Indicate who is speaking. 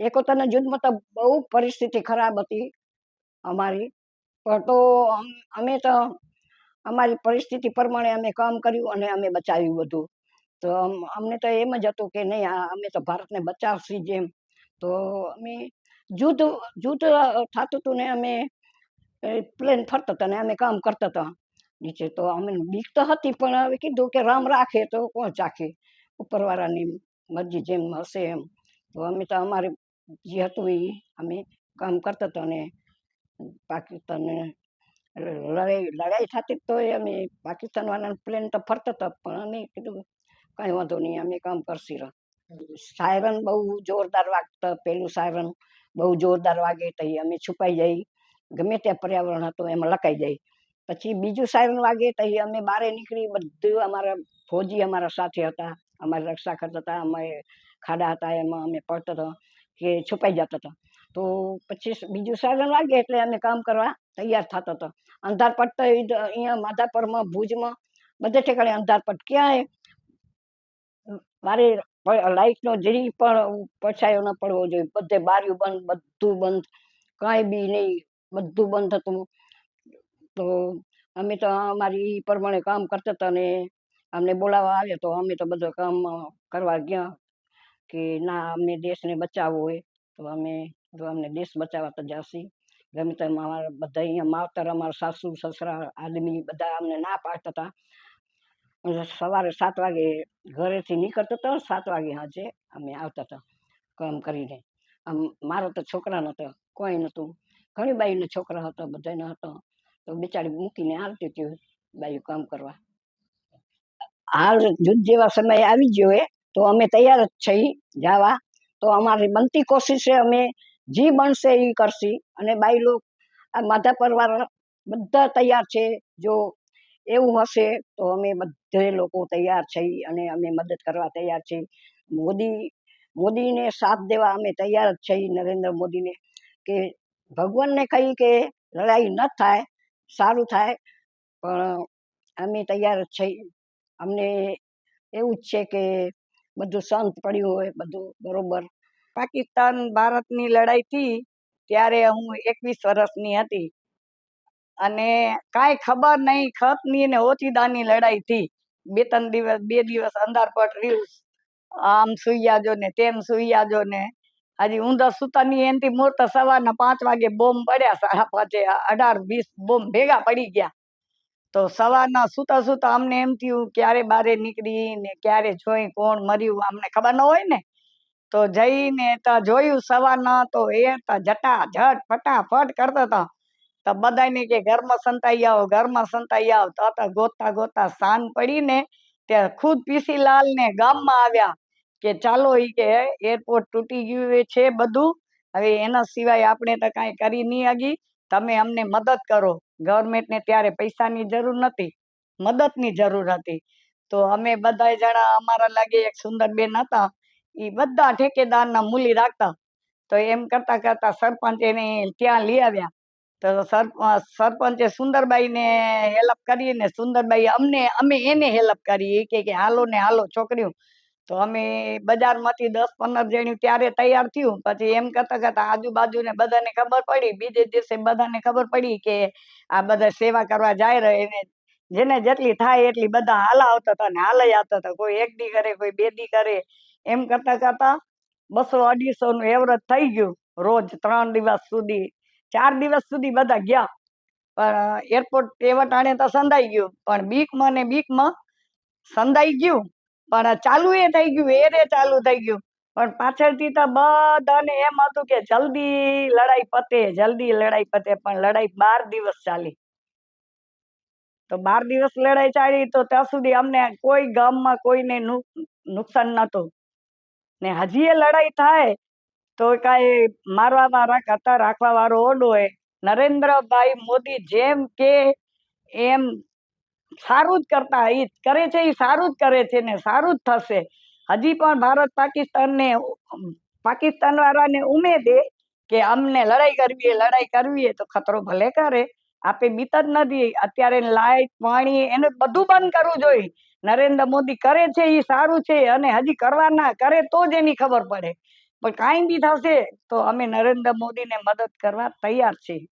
Speaker 1: એકોતેરના યુદ્ધમાં તો બહુ પરિસ્થિતિ ખરાબ હતી અમારી. પણ તો અમ- તો અમારી પરિસ્થિતિ પ્રમાણે અમે કામ કર્યું અને અમે બચાવ્યું બધું. તો અમને તો એમ જ હતું કે નહીં અમે તો ભારતને બચાવશી જેમ. તો અમે જૂથ જૂથ થતું હતું ને અમે પ્લેન ફરતા હતા ને અમે કામ કરતા હતા. નીચે તો અમે બીક તો હતી, પણ હવે કીધું કે રામ રાખે તો કોણ ચાખે? ઉપરવાળાની મરજી જેમ હશે એમ. તો અમે તો અમારે જે હતું એ અમે કામ કરતા હતા ને પાકિસ્તાનને લડાઈ લડાઈ થતી તો અમે પાકિસ્તાન વાળાના પ્લેન તો ફરતા હતા, પણ અમે કીધું કાંઈ વાંધો નહીં, અમે કામ કરશી સાયરન બહુ જોરદાર વાગતા, પેલું સાયરન બહુ જોરદાર વાગે તો અમે છુપાઈ જઈ. ગમે ત્યાં પર્યાવરણ હતું, એમાં લકાઈ જાય પછી બીજું સાયરન વાગે તો અમે બહાર નીકળી, બધું અમારા ફોજી અમારા સાથે હતા, અમારી રક્ષા કરતા હતા અમે ખાડા હતા, એમાં અમે પડતા હતા. કે છુપાઈ જતા હતા તો પછી બીજું સાધન વાગે એટલે અમે કામ કરવા તૈયાર થતા હતા અંધાર તો અહીંયા માધાપરમાં, ભુજમાં, બધે ઠેકાણે અંધાર પટ ક્યાંય મારે લાઈટનો જરી પણ પડછાયો ન પડવો જોઈએ. બધે બારીઓ બંધ, બધું બંધ. કાંઈ બી નહીં, બધું બંધ હતું. તો અમે તો અમારી પ્રમાણે કામ કરતા હતા ને અમને બોલાવવા આવ્યા તો અમે તો બધું કામ કરવા ગયા. કે ના, અમને દેશને બચાવવો હોય, તો અમે તો અમને દેશ બચાવવા તો જાશી. ગમે તેમ અમારા બધા અહીંયા માવતર, અમારા સાસુ, સસરા, આદમી બધા અમને ના પાડતા. હતા સવારે સાત વાગે ઘરેથી નીકળતા હતા, સાત વાગે સાંજે અમે આવતા હતા કામ કરીને. આમ મારો તો છોકરા નતો, કોઈ નહોતું ઘણી બાઈને છોકરા હતા બધાનો હતો. તો બિચારી મૂકીને આવતી હતી બાઈ કામ કરવા. હાલ યુદ્ધ જેવા સમય આવી ગયો હે. તો અમે તૈયાર જ છીએ જવા. તો અમારી બનતી કોશિશ અમે જે બનશે એ કરશી. અને બાઈ લોક આ માધા પરવાર બધા તૈયાર છે. જો એવું હશે, તો અમે બધે લોકો તૈયાર છીએ અને અમે મદદ કરવા તૈયાર છીએ. મોદી, મોદીને સાથ દેવા અમે તૈયાર જ છીએ, નરેન્દ્ર મોદીને, કે ભગવાનને કહી કે લડાઈ ન થાય, સારું થાય, પણ અમે તૈયાર જ છીએ. અમને એવું જ છે કે બધું શાંત પડ્યું હોય, બધું બરોબર.
Speaker 2: પાકિસ્તાન ભારતની લડાઈ થી ત્યારે હું એકવીસ વર્ષની હતી. અને કાંઈ ખબર નહીં, ખતની ને ઓચિદાની લડાઈ થી. બે ત્રણ દિવસ, બે દિવસ અંધારપટ રહ્યું. આમ સુઈ જાજો ને તેમ સુઈ જાજો ને. હજી ઊંધા સુતાની એનથી મોર તો સવારના પાંચ વાગે બોમ્બ પડ્યા સાડા પાંચે, અઢાર, વીસ બોમ્બ ભેગા પડી ગયા. તો સવારના સુતા સુતા અમને એમ થયું, ક્યારે બારે નીકળી ને ક્યારે જોઈ, કોણ મર્યું, અમને ખબર ન હોય ને? તો જઈને ત્યાં જોયું સવારના તો એ તો જટા જટ ફટાફટ કરતા હતા. તો બધાને કે, ઘરમાં સંતાઈ આવો, ઘરમાં સંતાઈ આવો. તો તો ગોતા ગોતા સાંજ પડીને ત્યાં ખુદ પીસીલાલ ને ગામમાં આવ્યા કે, ચાલો એ કે એરપોર્ટ તૂટી ગયું છે બધું. હવે એના સિવાય આપણે તો કાંઈ કરી નહીં હગી. તમે અમને મદદ કરો. ગવર્મેન્ટને ત્યારે પૈસાની જરૂર નથી મદદની જરૂર હતી. તો અમે બધા જણા અમારા લાગે એક સુંદરબેન હતા. એ બધા ઠેકેદારના મૂલી રાખતા. તો એમ કરતા કરતા સરપંચ એને ત્યાં લઈ આવ્યા. તો સરપ, સરપંચે સુંદરબાઈને હેલ્પ કરીને સુંદરબાઈ અમને, અમે એને હેલ્પ કરી. કે, હાલો ને હાલો છોકરીઓ તો અમે બજારમાંથી દસ પંદર જણી ત્યારે તૈયાર થયું. પછી એમ કરતા કરતા આજુબાજુને બધાને ખબર પડી. બીજે દિવસે બધાને ખબર પડી કે આ બધા સેવા કરવા જાય રહે. એને જેને જેટલી થાય એટલી બધા હાલા આવતા હતા ને હાલય આવતા હતા. કોઈ એક દી કરે કોઈ બે દી કરે એમ કરતા કરતા બસો અઢીસો નું એવરેજ થઈ ગયું રોજ ત્રણ દિવસ સુધી. ચાર દિવસ સુધી બધા ગયા. પણ એરપોર્ટ એવા ટાણે તો સંધાઈ ગયું. પણ બીકમાં ને બીકમાં સંધાઈ ગયું. પણ ચાલુ એ થઈ ગયું એરે ચાલુ થઈ ગયું. પણ પાછળથી તો બધાને એમ હતું કે જલ્દી લડાઈ પતે, જલ્દી લડાઈ પતે, પણ લડાઈ બાર દિવસ ચાલી. તો બાર દિવસ લડાઈ ચાલી તો ત્યાં સુધી અમને કોઈ ગામમાં કોઈને નુકસાન નહોતું. ને હજી એ લડાઈ થાય તો કાંઈ મારવા વાળા કરતા રાખવા વાળો ઓડો હોય. નરેન્દ્રભાઈ મોદી જેમ કે એમ સારું જ કરતા એ કરે છે એ સારું જ કરે છે ને સારું જ થશે. હજી પણ ભારત પાકિસ્તાનને પાકિસ્તાન વાળાને ઉમેદે કે અમને લડાઈ કરવી લડાઈ કરવી તો ખતરો ભલે કરે. આપે બીત જ નથી. અત્યારે લાઈટ, પાણી, એને બધું બંધ કરવું જોઈએ. નરેન્દ્ર મોદી કરે છે એ સારું છે અને હજી કરવાના કરે તો જ એની ખબર પડે. પણ કાંઈ બી થશે તો અમે નરેન્દ્ર મોદીને મદદ કરવા તૈયાર છીએ.